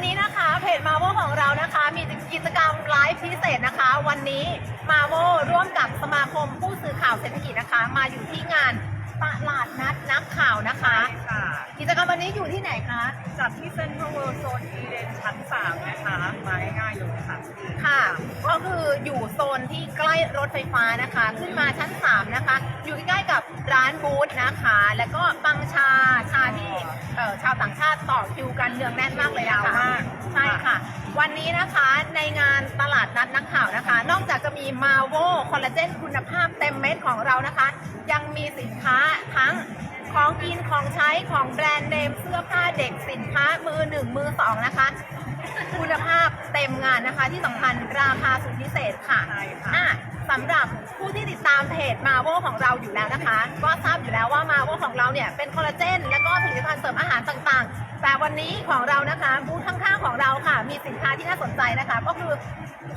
วันนี้นะคะเพจมาโวของเรานะคะ มีกิจกรรมไลฟ์พิเศษนะคะ วันนี้มาโวร่วมกับสมาคมผู้สื่อข่าวเศรษฐกิจนะคะ มาอยู่ที่งาน ตลาดนัดนักข่าวนะคะ ค่ะ กิจกรรมวันนี้อยู่ที่ไหนคะ จัดที่เซ็นทรัลเวิลด์โซนอีเดนชั้น3นะคะมาง่ายๆเลยค่ะ ค่ะ ก็คืออยู่โซนที่ใกล้รถไฟฟ้านะคะ ขึ้นมาชั้น 3 นะคะ อยู่ใกล้กับร้านบูธนะคะ แล้วก็ปังชาชาที่เอ่อชาวต่างชาติต่อคิวกันเนืองแน่นมากเลยนะยาวคะมาก ใช่ค่ะ วันนี้นะคะในงานตลาดนัดนักข่าวนะคะ นอกจากจะมีมาโวคอลลาเจนคุณภาพเต็มเม็ดของเรานะคะ ยังมีสินค้าทั้งของกินของใช้ของแบรนด์เนมเสื้อผ้าเด็กสินค้ามือหนึ่งมือสองนะคะ คุณภาพเต็มงานนะคะ ที่สำคัญราคาสุดพิเศษค่ะใช่ค่ะอะสำหรับผู้ที่ติดตามเพจมาโวของเราอยู่แล้วนะคะ ก็ทราบอยู่แล้วว่ามาโวของเราเนี่ยเป็นคอลลาเจน และก็ผลิตภัณฑ์เสริมอาหารต่างๆ แต่วันนี้ของเรานะคะบูธข้างๆของเราค่ะ มีสินค้าที่น่าสนใจนะคะ ก็คือ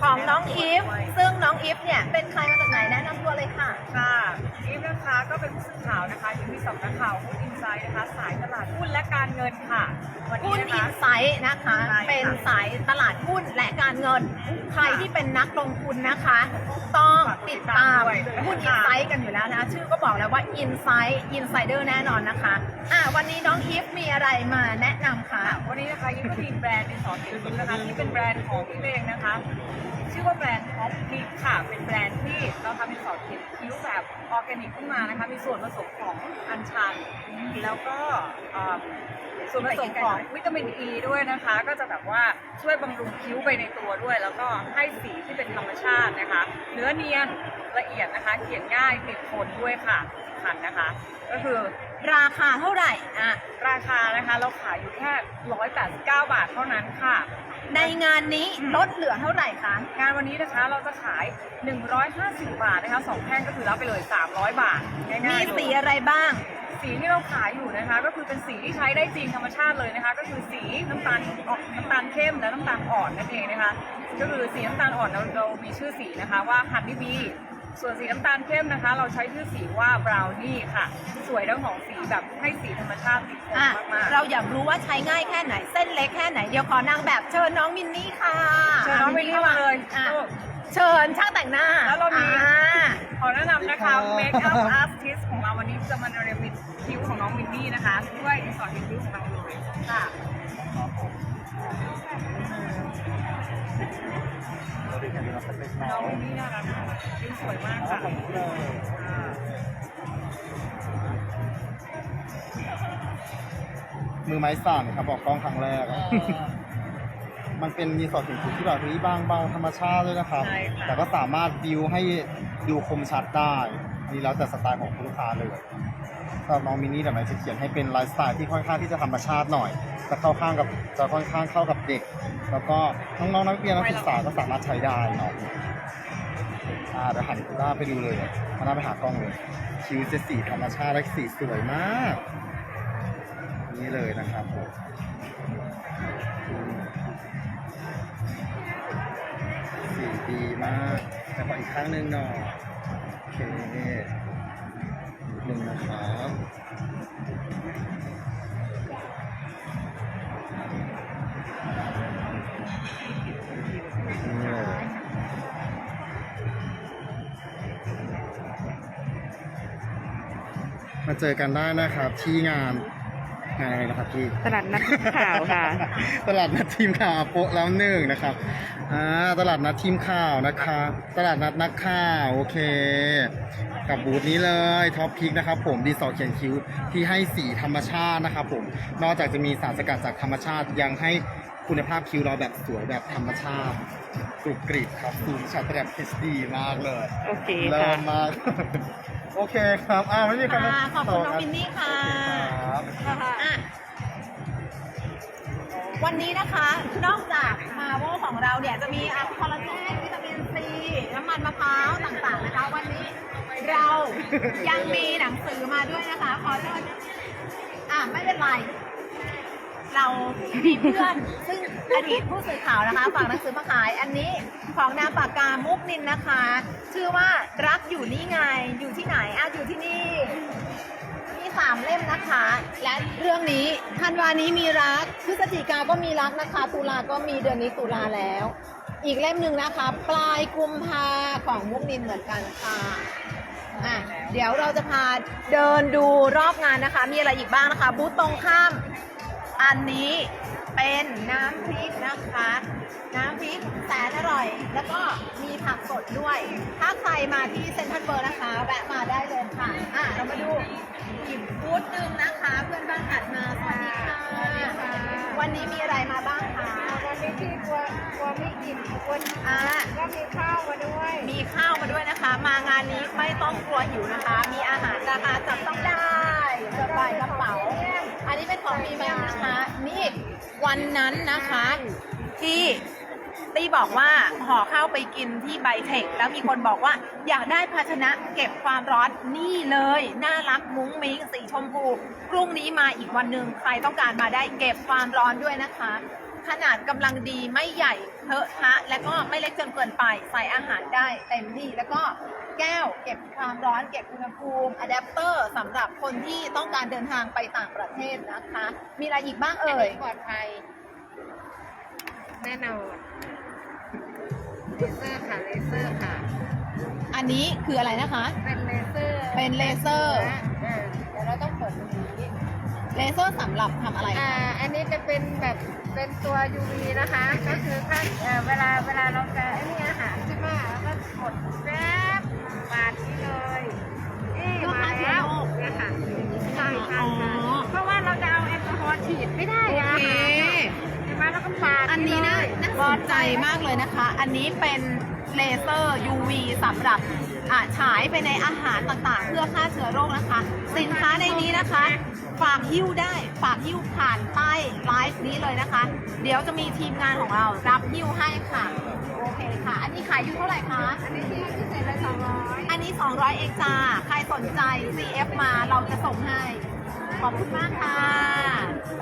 ของน้องอีฟซึ่งน้องอีฟเนี่ยเป็นใครมาจากไหนแนะนำตัวเลยค่ะค่ะ อีฟนะคะก็เป็นผู้สื่อข่าวนะคะอยู่ที่สำนักข่าวหุ้นอินไซด์นะคะ สายตลาดหุ้นและการเงินค่ะ วันนี้หุ้นนะอิคะ นไซต์นะคะ ใช่ค่ะ เป็นสายตลาดหุ้นและการเงิน ใครที่เป็นนักลงทุนนะคะ ต้องติดตามด้วยหุ้นอินไซต์กันอยู่แล้วนะ ชื่อก็บอกแล้วว่าอินไซต์อินไซเดอร์แน่นอนนะคะอะวันนี้น้องอีฟมีอะไรมาแนะนำคะค่ะวันนี้นะคะอีฟก็มีแบรนด์ในสอนเขียนคิ้วนะคะที่เป็นแบรนด์ของพี่เองนะคะ ชื่อว่าแบรนด์ท็อปพิกค่ะเป็นแบรนด์ที่เราทำเป็นสอนเขียนคิ้วแบบ ออร์แกนิกขึ้นมานะคะมีส่วนผสมของอัญชัน แล้วก็เอ่อส่วนผสมของวิตามินอ e ีด้วยนะคะ ก็จะแบบว่าช่วยบำรุงคิ้วไปในตัวด้วย แล้วก็ให้สีที่เป็นธรรมชาตินะคะ เนื้อเนียนละเอียดนะคะเขียนง่ายติดทนด้วยค่ะสำคัญนะคะ ก็คือราคาเท่าไหร่อะราคานะคะเราขายอยู่แค่ 189 บาทเท่านั้นค่ะ ในงานนี้ลดเหลือเท่าไหร่คะ งานวันนี้นะคะเราจะขาย 150 บาทนะคะสองแท่งก็คือรับไปเลย 300 บาทง่ายๆมีเลยสีอะไรบ้าง สีที่เราขายอยู่นะคะ ก็คือเป็นสีที่ใช้ได้จริงธรรมชาติเลยนะคะ ก็คือสีน้ำตาลออกน้ำตาลเข้มและน้ำตาลอ่อนนั่นเองนะคะ ก็คือสีน้ำตาลอ่อนเราเรามีชื่อสีนะคะว่าฮันนี่บี ส่วนสีน้ำตาลเข้มนะคะ เราใช้ชื่อสีว่าบราวนี่ค่ะ สวยทั้งสองสีแบบให้สีธรรมชาติติดทนอะมากๆ เราอยากรู้ว่าใช้ง่ายแค่ไหนเส้นเล็กแค่ไหนเดี๋ยวขอนางแบบเชิญน้องมินนี่ค่ะเชิญน้องมินนี่มาเลยอะลูก เชิญช่างแต่งหน้าแล้วเรามี อ่า ขอแนะนำนะคะเมคอัพอาร์ติสของเราวันนี้จะมาเนรมิตคิ้วของน้องมินนี่นะคะ ด้วยสอนคิ้วของเราเลยค่ะ น้องมินนี่น่ารักมากคิ้วสวยมากค่ะอ่ามือไม้สั่นครับบอกกล้องครั้งแรกอะมันเป็นมีสอดถึงจุดที่แบบเฮ้ยบางเบาธรรมชาติเลยนะครับ ใช่ค่ะ แต่ก็สามารถบิวให้ดูคมชัดได้อันนี่แล้วแต่สไตล์ของลูกค้าเลยสำหรับน้องมินนี่แต่หมายจะเขียนให้เป็นไลฟ์สไตล์ที่ค่อนข้างที่จะธรรมชาติหน่อย จะเข้าข้างกับจะค่อนข้างเข้ากับเด็ก แล้วก็น้องๆนักเรียนนักศึกษาก็สามารถใช้ได้เนาะอ่าเดี๋ยวหันหน้าไปดูเลยหันหน้าไปหากล้องเลยคิ้วจะสีธรรมชาติและสีสวยมาก นี่เลยนะครับผมสีดีมากแต่ขออีกครั้งหนึ่งหน่อยโอเคหนึ่งนะครับ มาเจอกันได้นะครับที่งานงานอะไรนะครับพี่ ตลาดนัดข่าวค่ะ ตลาดนัดทีมข่าวโปะแล้วหนึ่งนะครับอ่าตลาดนัดทีมข่าวนะคะตลาดนัดนักข่าวโอเค กับบูธนี้เลยท็อปพิกนะครับผมดีสอเขียนคิ้วที่ให้สีธรรมชาตินะครับผมนอกจากจะมีสารสกัดจากธรรมชาติยังให้คุณภาพคิ้วเราแบบสวยแบบธรรมชาติกรุบกริบครับสูงชัดแบบ HD มากเลย โอเคเริ่ค่ะมมาก โอเคครับอ้าวไม่มีใครมาค่ะขอบคุณน้องมินนี่ค่ะ ครับอะ วันนี้นะคะ นอกจากมาโวของเราเนี่ยจะมีอะคอลลาเจนวิตามินซีน้ำมันมะพร้าวต่างๆนะคะ วันนี้เรายังมีหนังสือมาด้วยนะคะขอเชิญอะ ไม่เป็นไร เรามีเพื่อน ซึ่งอดีตผู้สื่อข่าวนะคะฝากหนังสือมาขาย อันนี้ของนามปากกามุกนินนะคะ ชื่อว่ารักอยู่นี่ไงอยู่ที่ไหนอะอยู่ที่นี่ มีสามเล่มนะคะ และเรื่องนี้ธันวานี้มีรักพฤศจิกาก็มีรักนะคะ ตุลาก็มีเดือนนี้ตุลาแล้ว อีกเล่มหนึ่งนะคะ ปลายกุมภาของมุกนินเหมือนกันค่ะอะเดี๋ยวเราจะพาเดินดูรอบงานนะคะ มีอะไรอีกบ้างนะคะ บูธตรงข้าม อันนี้เป็นน้ำพริกนะคะ น้ำพริกแสนอร่อย แล้วก็มีผักสดด้วย ถ้าใครมาที่เซ็นทรัลเวิร์นะคะ แวะมาได้เลยค่ะ อะ เรามาดูอีกบูธหนึ่งนะคะ เพื่อนบ้านอัดมาสวัสดีค่ะ วันนี้มีอะไรมาบ้างคะ วันนี้ที่กลัวกลัวไม่กินกลัวอ่าก็มีข้าวมาด้วย มีข้าวมาด้วยนะคะ มางานนี้ไม่ต้องกลัวหิวนะคะ มี ของพรีเมียมนะคะ นี่วันนั้นนะคะ ที่ตี้บอกว่าห่อข้าวไปกินที่ไบเทค แล้วมีคนบอกว่า อยากได้ภาชนะเก็บความร้อนนี่เลย น่ารักมุ้งมิ้งสีชมพูพรุ่งนี้มาอีกวันหนึ่งใครต้องการมาได้เก็บความร้อนด้วยนะคะ ขนาดกำลังดีไม่ใหญ่เทอะทะ และก็ไม่เล็กจนเกินไปใส่อาหารได้เต็มที่แล้วก็ แก้ว เก็บความร้อนเก็บอุณหภูมิอะแดปเตอร์สำหรับคนที่ต้องการเดินทางไปต่างประเทศนะคะ มีอะไรอีกบ้างเอ่ยปลอดภัย แน่นอนเลเซอร์ค่ะเลเซอร์ค่ะ อันนี้คืออะไรนะคะ เป็นเลเซอร์ เป็นเลเซอร์อ่าเดี๋ยวเราต้องเปิดตรงนี้เลเซอร์สำหรับทำอะไรอ่าคะอันนี้จะเป็นแบบเป็นตัว UV นะคะ ก็คือถ้าเอ่อเวลาเวลาเราจะไอ้นี่อาหารใช่ไหมแล้วก็กดแป๊บ ปาดนี้เลยนี่เพื่อมาฆ่าเชื้อแล้วโรคเนี่ยค่ะใช่อ๋ค่ะอเพราะว่าเราจะเอาแอลกอฮอล์ฉีดไม่ได้โออะเคใช่ไหมแล้วก็ปาดอันนี้นะเลยน่าสนใจมากเลยนะคะ อันนี้เป็นเลเซอร์ UV สำหรับอ่าฉายไปในอาหารต่างๆ เพื่อฆ่าเชื้อโรคนะคะ สินค้าในนี้นะคะ ฝากหิ้วได้ฝากหิ้วผ่านใต้ไลฟ์นี้เลยนะคะ เดี๋ยวจะมีทีมงานของเรารับหิ้วให้ค่ะ โอเคค่ะ อันนี้ขายอยู่เท่าไหร่คะ อันนี้ที่พิเศษเลยสองร้อยอันนี้ 200 เองจ้า ใครสนใจ CF มาเราจะส่งให้ ขอบคุณมากค่ะ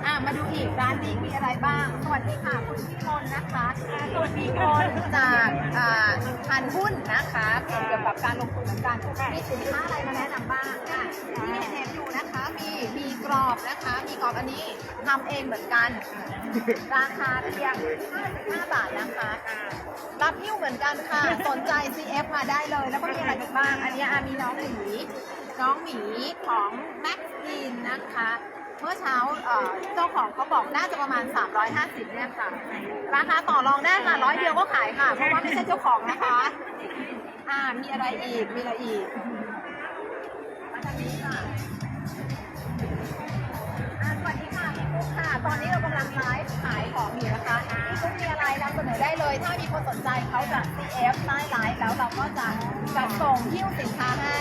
อะ มาดูอีกร้านนี้มีอะไรบ้าง สวัสดีค่ะ คุณพี่มนต์นะคะ สวัสดีคนจากอ่าพันหุ้นนะคะเกี่ยวกับการลงทุนเหมือนกันมีสินค้าอะไรมาแนะนำบ้างอะที่เห็นๆอยู่นะคะ มีมีกรอบนะคะ มีกรอบอันนี้ทำเองเหมือนกัน ราคาเพียง55 กันค่ะ สนใจ CF มาได้เลย แล้วก็มีอะไรอีกบ้าง อันนี้อะมีน้องหมีน้องหมีของแม็กซีนนะคะ เมื่อเช้าเจ้าของเขาบอกน่าจะประมาณ 350เนี่ยค่ะ ราคาต่อรองได้ค่ะร้อยเดียวก็ขายค่ะ เพราะว่าไม่ใช่เจ้าของนะคะ อ่า มีอะไรอีก มีอะไรอีกมาทางนี้ค่ะสวัสดีค่ะพี่ปุ๊กค่ะ ตอนนี้เรากำลังไลฟ์ขาย ถ้ามีคนสนใจเขาจะ CF ใต้ไลฟ์แล้วเราก็จะจัดส่งหิ้วสินค้าให้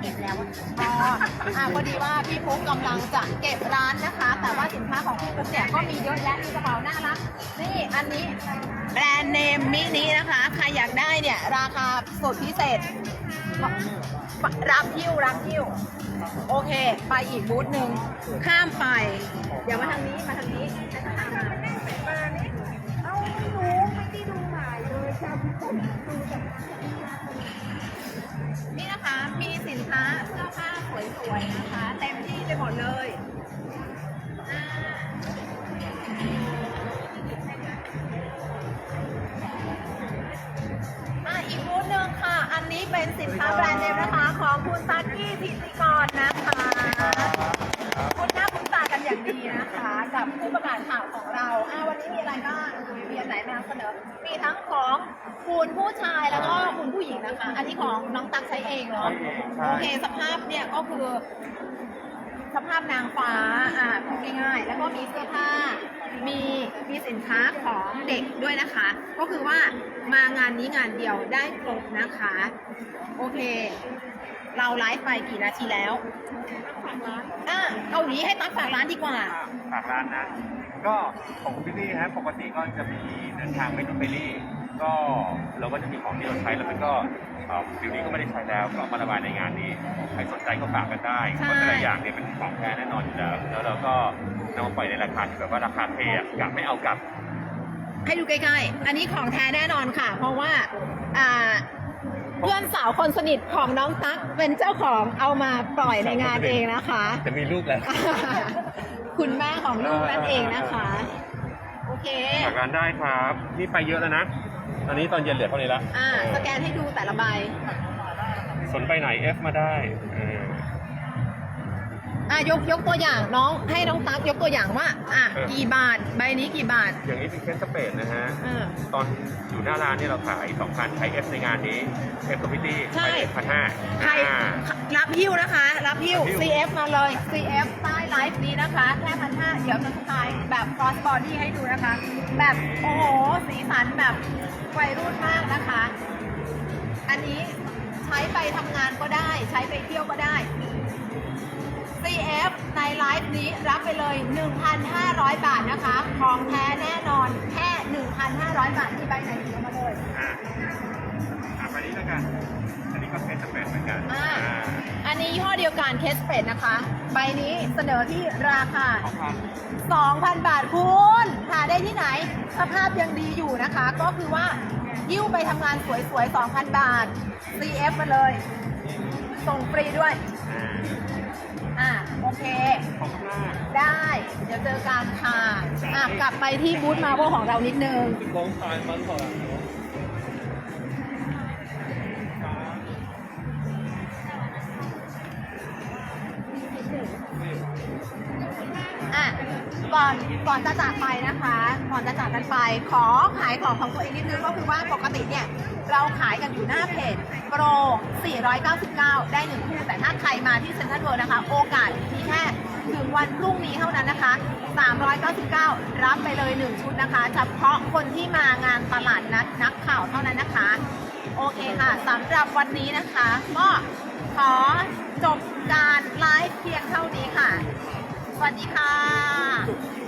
เก็บแล้วอ๋ออ่าพอดีว่าพี่ปุ๊กกำลังจะเก็บร้านนะคะ แต่ว่าสินค้าของพี่ปุ๊กเนี่ยก็มีเยอะแยะมีกระเป๋าน่ารักนี่อันนี้แบรนด์เนมมินินะคะ ใครอยากได้เนี่ย ราคาสุดพิเศษ รับหิ้วรับหิ้ว โอเค ไปอีกบูธหนึ่งข้ามไป เดี๋ยวมาทางนี้มาทางนี้ นี่นะคะ มีสินค้าเสื้อผ้าสวยๆนะคะ เต็มที่ไปหมดเลยอ่าอะอีกบูธหนึ่งค่ะ อันนี้เป็นสินค้าแบรนด์เนมนะคะ ของคุณซากี้ธิติกรนะคะ คุณหน้าคุณตากันอย่างดีนะคะ กับผู้ประกาศข่าวของเราอ่าวันนี้มีอะไรบ้างมีอั นไหนมานำเสนอมีทั้งของคุณผู้ชายแล้วก็คุณผู้หญิงนะคะ อันนี้ของน้องตักใช้เองเนาะโอเคสภาพเนี่ยก็คือ สภาพนางฟ้าอ่าพูดง่ายๆ แล้วก็มีเสื้อผ้า มีมีสินค้าของเด็กด้วยนะคะ ก็คือว่ามางานนี้งานเดียวได้ครบนะคะ โอเค เราไลฟ์ไปกี่นาทีแล้วอะเกาหลีให้ตั๊กฝากร้านดีกว่า ฝากร้านนะ ก็ของที่นี่ฮะปกติก็จะมีเดินทางไปทุกเบลลี่ก็เราก็จะมีของที่เราใช้แล้วมันก็เอ่อเดี๋ยวนี้ก็ไม่ได้ใช้แล้วก็เอามาระบายในงานนี้ใครสนใจก็ฝากกันได้ใช่เพราะแต่ละอย่างเนี่ยเป็นของแท้แน่นอนอยู่แล้วแล้วเราก็นำมาปล่อยในราคาที่แบบว่าราคาเทอะกะไม่เอากลับ ให้ดูใกล้ๆ อันนี้ของแท้แน่นอนค่ะ เพราะว่าอ่าเพื่อนสาวคนสนิทของน้องตั๊กเป็นเจ้าของเอามาปล่อยในงานเองนะคะ จะมีลูกแล้ว คุณแม่ของลูกนั่นเองนะคะ โอเค ฝากร้านได้ครับ นี่ไปเยอะแล้วนะ ตอนนี้ตอนเย็นเหลือเท่านี้ละอ่า สแกนให้ดูแต่ละใบ สนไปไหน F มาได้เออ อะยกยกตัวอย่างน้องให้น้องตั๊กยกตัวอย่างว่า อะเออ กี่บาทใบนี้กี่บาทอย่างนี้เป็นเคสสเปนนะฮะ เออ ตอนอยู่หน้าร้านเนี่ยเราขาย2,000ใช้ F ในงานนี้ F กับพี่ตี้ใช่ไปพันห้า ใครรับหิ้วนะคะ รับหิ้ว รับหิ้ว CF มาเลย CF ใต้ไลฟ์นี้นะคะแค่พันห้าเดี๋ยวจะสไตล์แบบ cross body ให้ดูนะคะ แบบโอ้โห สีสันแบบวัยรุ่นมากนะคะ อันนี้ใช้ไปทำงานก็ได้ ใช้ไปเที่ยวก็ได้ CF ในไลฟ์นี้รับไปเลย 1,500 บาทนะคะ ของแท้แน่นอนแค่ 1,500 บาทที่ใบไหนเดียวมาเลยอะอะไปนี้แล้วกัน อันนี้ก็เคสสเปนเหมือนกันอ่าอ่าอันนี้ยี่ห้อเดียวกันเคสเปดนะคะ ใบนี้เสนอที่ราคาสองพัน2,000 บาทคุณหาได้ที่ไหน สภาพยังดีอยู่นะคะ ก็คือว่ายิ้วไปทำงานสวยๆ 2,000 บาท CF มาเลย ส่งฟรีด้วย อ่าอะโอ เค ขอบคุณมากได้ เดี๋ยวเจอกันค่ะอะ กลับไปที่บูธมาโวของเรานิดนึงอะ ก่อนก่อนจะจากไปนะคะ ก่อนจะจากกันไป ขอขายของของตัวเองนิดนึงก็คือว่าปกติเนี่ยเราขายกันอยู่หน้าเพจโปร 499 ได้หนึ่งคู่แต่ถ้าใครมาที่เซ็นทรัลเวิลด์นะคะ โอกาสมีแค่ถึงวันพรุ่งนี้เท่านั้นนะคะ 399 รับไปเลย 1 ชุดนะคะ เฉพาะคนที่มางานตลาดนัดนักข่าวเท่านั้นนะคะ โอเคค่ะสำหรับวันนี้นะคะ ก็ขอจบการไลฟ์เพียงเท่านี้ค่ะ สวัสดีค่ะ